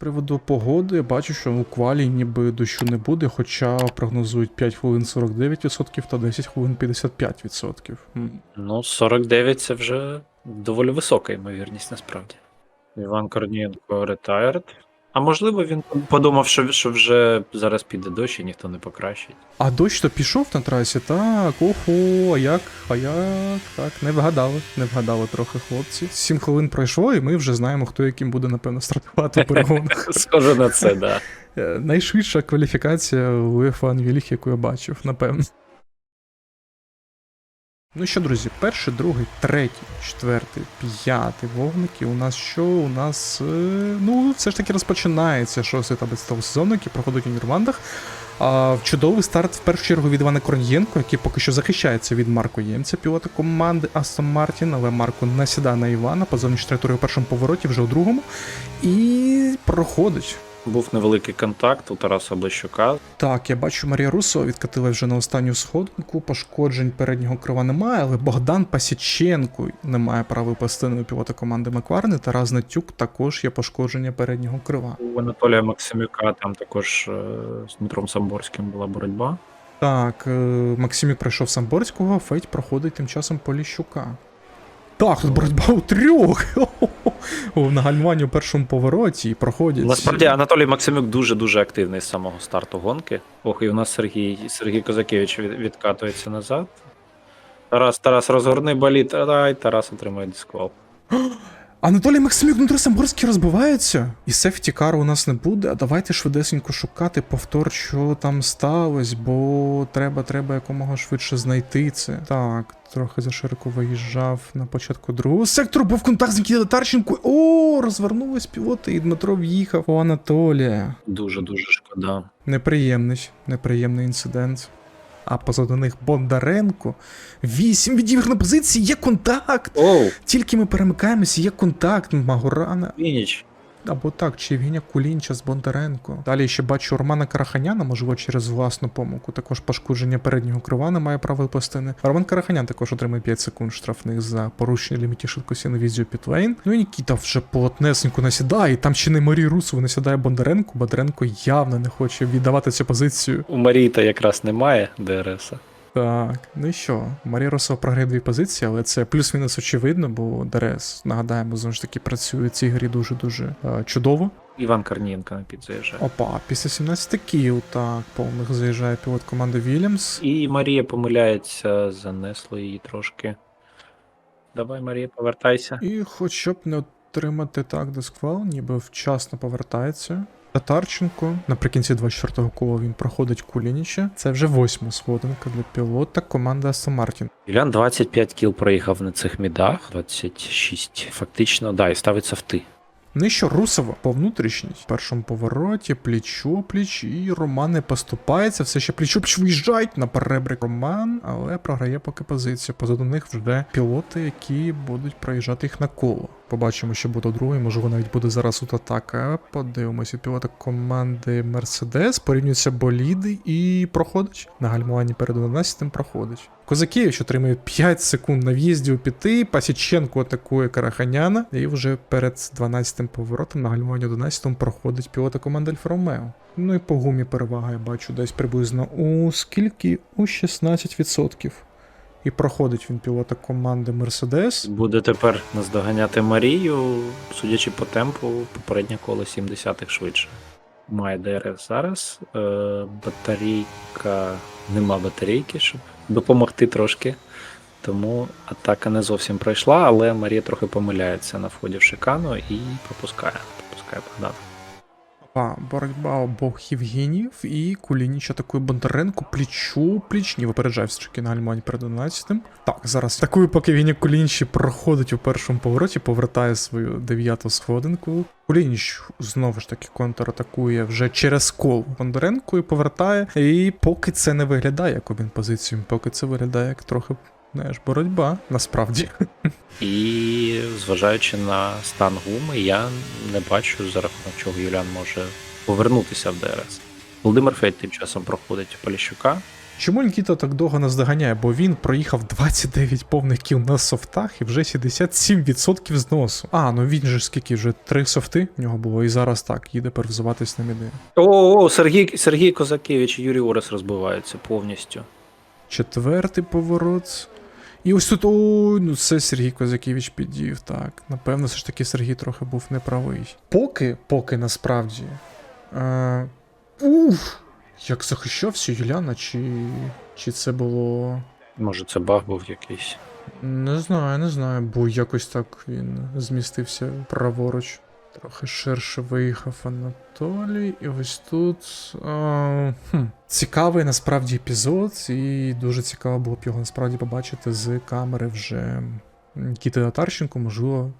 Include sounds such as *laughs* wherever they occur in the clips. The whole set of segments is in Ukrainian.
приводу погоди, я бачу, що у квалі ніби дощу не буде, хоча прогнозують 5 хвилин 49% та 10 хвилин 55%. М. Ну, 49 це вже доволі висока ймовірність насправді. Іван Корнієнко ретайрд. А можливо, він подумав, що, що вже зараз піде дощ і ніхто не покращить. А дощ то пішов на трасі, так, охо, а як, а як, так, не вгадали, не вгадали трохи хлопці. Сім хвилин пройшло, і ми вже знаємо, хто яким буде, напевно, стартувати у перегонах. *laughs* Схоже на це, да. Е, Найшвидша кваліфікація у F1 Віліх, яку я бачив, напевно. Ну що, друзі, перший, другий, третій, четвертий, п'ятий вовники. У нас що? У нас. е, ну, все ж таки розпочинається шостий табець того сезону, який проходить у Нірмандах. А, чудовий старт в першу чергу від Івана Корнієнко, який поки що захищається від Марко Ємця, пілота команди Астон Мартін, але Марко насідає на Івана по зовнішній траєкторії у першому повороті, вже у другому. І проходить. Був невеликий контакт у Тараса Блищука. Так, я бачу, Марія Русова відкатила вже на останню сходинку. Пошкоджень переднього крила немає, але Богдан Пасіченко не має правої пластини у пілота команди Макварни. Тарас Натюк також є пошкодження переднього крила. У Анатолія Максимюка там також е, з Дмитром Самборським була боротьба. Так, е, Максимік пройшов Самборського, а Федь проходить тим часом Поліщука. Так, тут боротьба у трьох. *laughs* На гальмуванні у першому повороті і проходять. Насправді Анатолій Максимюк дуже-дуже активний з самого старту гонки. Ох, і у нас Сергій, Сергій Козакевич від- відкатується назад. Тарас, Тарас, розгорни боліт. Ай, Тарас отримує дисквал. *gasps* Анатолій Максимюк Дмитро Самборський розбиваються, і сефтікару у нас не буде. А давайте швидесенько шукати повтор, що там сталося, бо треба, треба якомога швидше знайти це. Так, трохи зашироко виїжджав на початку другого сектору, був контакт з Нікітою Тарченко. О, розвернулись пілоти, і Дмитро в'їхав у Анатолія. Дуже-дуже шкода. Неприємний, неприємний інцидент. А позаду них Бондаренко. Вісім відігр на позиції, є контакт. Оу, Тільки ми перемикаємося, є контакт Магурана. Вініч. Або так, чи Євгенія Кулінча з Бондаренко. Далі ще бачу Романа Караханяна, можливо, через власну помилку. Також пошкодження переднього крила немає правої пластини. Роман Караханян також отримає 5 секунд штрафних за порушення лімітів швидкості на візію Пітлейн. Ну і Нікіта вже плотнесенько насідає, там ще не Марій Русов насідає Бондаренко. Бондаренко явно не хоче віддавати цю позицію. У Марії-та якраз немає ДРС. Так, ну і що? Марія Росова програє дві позиції, але це плюс-мінус очевидно, бо ДРС, нагадаємо, знову ж таки працює в цій грі дуже-дуже е, чудово. Іван Корнієнко на під заїжджає. Опа, після 17 кіл, так, повних заїжджає пілот команди Вільямс. І Марія помиляється, занесло її трошки. Давай, Марія, повертайся. І хоча б не отримати так дисквал, ніби вчасно повертається. Татарченко наприкінці 24-го кола він проходить Кулініча. Це вже восьма сходинка для пілота команди Астон Мартін. Юліан 25 кіл проїхав на цих мідах, 26. Фактично, да, і ставиться в ти. Ну і що, Русово по внутрішній. В першому повороті пліч пліч, і Роман не поступається, все ще пліч виїжджають на перебрик Роман, але програє поки позицію. Позаду них вже пілоти, які будуть проїжджати їх на коло. Побачимо, що буде другий, можливо, навіть буде зараз тут атака. Подивимося, пілоти команди Мерседес порівнюються боліди і проходить. На гальмуванні перед 11 проходить. Козакевич отримує 5 секунд на в'їзді у п'яти. Пасіченко атакує Караханяна. І вже перед 12-тим поворотом на гальмуванні 11 проходить пілота команди Альфа Ромео. Ну і по гумі перевага я бачу десь приблизно у скільки? У 16%. І проходить він пілота команди Мерседес. Буде тепер наздоганяти Марію, судячи по темпу, попереднє коло 70-х швидше. Має ДРС зараз. Е, батарейка. Нема батарейки, щоб допомогти трошки. Тому атака не зовсім пройшла, але Марія трохи помиляється на вході в шикану і пропускає. Пропускає Богдан. А, боротьба обох Євгенів і Кулініч атакує Бондаренко плічу пліч. Ні, випереджає все таки на гальмуванні перед 11-тим. Так, зараз атакує, поки Євгеній Кулінічі проходить у першому повороті, повертає свою дев'яту сходинку. Кулініч знову ж таки контратакує вже через кол Бондаренко і повертає. І поки це не виглядає як обмін позицію, поки це виглядає як трохи. Знаєш, боротьба насправді. І зважаючи на стан гуми, я не бачу, за рахунок чого Юліан може повернутися в ДРС. Володимир Федь тим часом проходить Поліщука. Чому Нікіта так довго нас доганяє? Бо він проїхав 29 повних кіл на софтах і вже 77% зносу. А, ну він же скільки вже три софти в нього було, і зараз так, їде перевзуватись на міди. О, о, Сергій, Сергій Козакевич і Юрій Орес розбиваються повністю. Четвертий поворот. І ось тут, ой, ну це Сергій Козакевич підів, так. Напевно, все ж таки Сергій трохи був неправий. Поки, поки насправді. Е, уф! Як захищався Юляна, чи, чи це було. Може, це баг був якийсь. Не знаю, не знаю, бо якось так він змістився праворуч. Трохи ширше виїхав Анатолій, і ось тут. А, хм, цікавий насправді епізод, і дуже цікаво було б його насправді побачити з камери вже Нікіти Татарченко, можливо.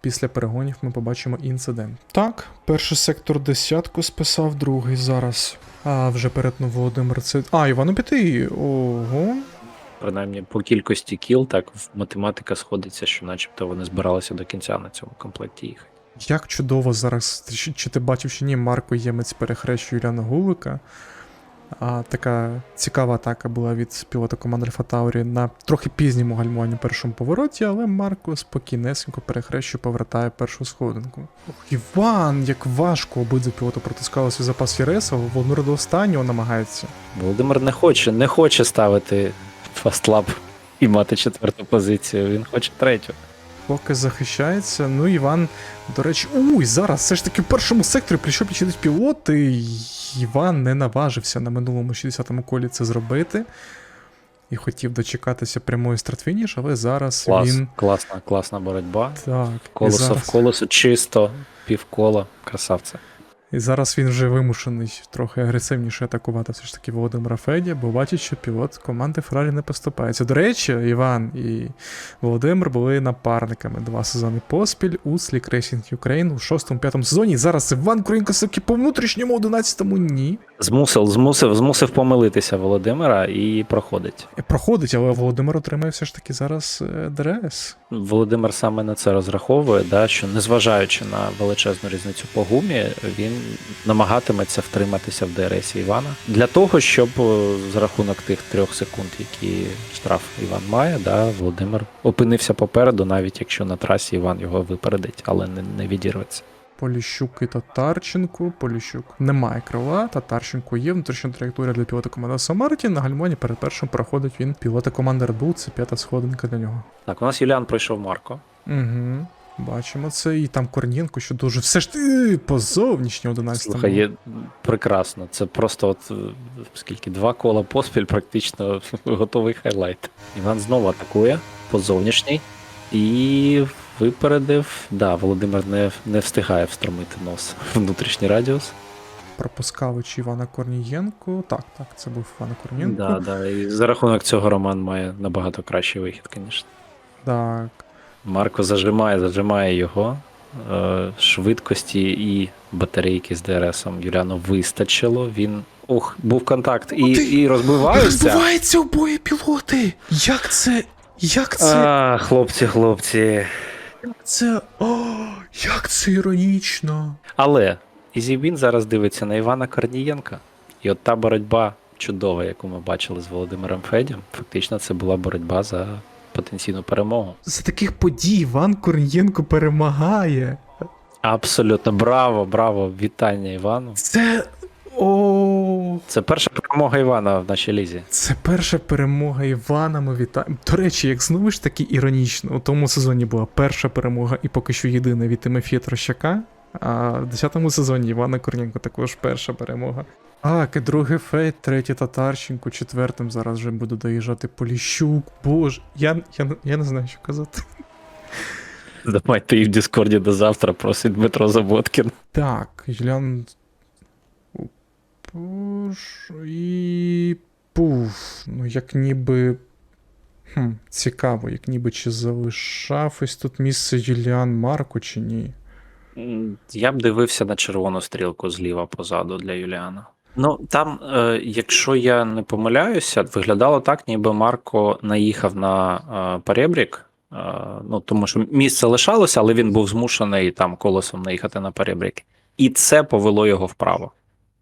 Після перегонів ми побачимо інцидент. Так, перший сектор десятку списав, другий зараз. А вже перетнув Володимир це. А, Івану п'ятий. Ого. Принаймні, по кількості кіл, так математика сходиться, що начебто вони збиралися до кінця на цьому комплекті їхати. Як чудово зараз, чи, чи ти бачив, чи ні, Марко Ємець перехрещує Юліана Гулика. А, така цікава атака була від пілота команди Таурі на трохи пізньому гальмуванні першому повороті, але Марко спокійнесенько перехрещує, повертає першу сходинку. Ох, Іван, як важко обидва пілоти протискали свій запас ЄРС, а Володимир до останнього намагається. Володимир не хоче, не хоче ставити фастлап і мати четверту позицію. Він хоче третю. Поки захищається. Ну, Іван, до речі, уй, зараз все ж таки в першому секторі прийшов підчинити пілот, і Іван не наважився на минулому 60-му колі це зробити. І хотів дочекатися прямої стратфініш, але зараз Клас, він. класна, класна боротьба. Так, Колесо зараз, в колесо, чисто, півкола, красавця. І зараз він вже вимушений трохи агресивніше атакувати все ж таки Володимира Федя, бо бачить, що пілот команди Феррарі не поступається. До речі, Іван і Володимир були напарниками два сезони поспіль у Slick Racing Ukraine у шостому-п'ятому сезоні. І зараз Іван Курінко все-таки по внутрішньому одинадцятому ні. Змусив, змусив, змусив помилитися Володимира і проходить. І Проходить, але Володимир отримає все ж таки зараз е, ДРС. Володимир саме на це розраховує, да, що незважаючи на величезну різницю по гумі, він намагатиметься втриматися в ДРС Івана для того, щоб е, за рахунок тих трьох секунд, які штраф Іван має, да, Володимир опинився попереду, навіть якщо на трасі Іван його випередить, але не, не відірветься. Поліщук і Татарченко. Поліщук немає крила. Татарченко є. Внутрішня траєкторія для пілота команди Самарті. На гальмоні перед першим проходить він пілота команди Red Bull. Це п'ята сходинка для нього. Так, у нас Юліан пройшов Марко. Угу. Бачимо це. І там Корнієнко, що дуже все ж ти по зовнішньому 11 Слухай, є прекрасно. Це просто от е, скільки два кола поспіль, практично *laughs* готовий хайлайт. Іван знову атакує по зовнішній і випередив. Да, Володимир не, не встигає встромити нос *laughs* внутрішній радіус. пропускавич Івана Корнієнко. Так, так, це був Іван Корнієнко. Да, да. І за рахунок цього Роман має набагато кращий вихід, звісно. Так. Марко зажимає, зажимає його. Е, Швидкості і батарейки з ДРСом Юляну вистачило. Він. Ох, був контакт і, і розбиваються. Розбиваються обоє пілоти! Як це? Як це? А, хлопці, хлопці. Це. О, як це іронічно. Але Ізібін зараз дивиться на Івана Корнієнка. І от та боротьба чудова, яку ми бачили з Володимиром Федєм, фактично це була боротьба за потенційну перемогу. За таких подій Іван Корнієнко перемагає. Абсолютно браво, браво! Вітання Івану. Це. О, Це перша перемога Івана в нашій лізі. це перша перемога Івана. Ми вітаємо. До речі, як знову ж таки іронічно, у тому сезоні була перша перемога і поки що єдина від Тимофія Трощака. А в 10-му сезоні Івана Корнієнко також перша перемога. Так, і другий фейт, третій Татарченко, четвертим зараз вже буде доїжджати Поліщук. Боже, я, я, я не знаю, що казати. Давайте і в Діскорді до завтра просить Дмитро Заботкін. Так, Юліан. І. Пуф. Ну, як ніби. Хм, цікаво, як ніби чи залишав ось тут місце Юліан Марко чи ні. Я б дивився на червону стрілку зліва позаду для Юліана. Ну там, е, якщо я не помиляюся, виглядало так, ніби Марко наїхав на е, перебрік. Е, ну, тому що місце лишалося, але він був змушений там колесом наїхати на перебрік. І це повело його вправо.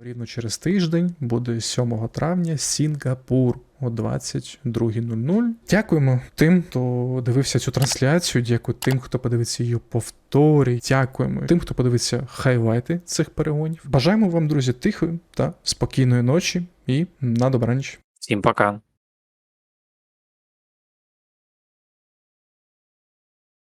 Рівно через тиждень буде 7 травня Сінгапур о 22.00. Дякуємо тим, хто дивився цю трансляцію. Дякую тим, хто подивиться її повторі. Дякуємо тим, хто подивиться хайлайти цих перегонів. Бажаємо вам, друзі, тихої та спокійної ночі і на добраніч. Всім пока.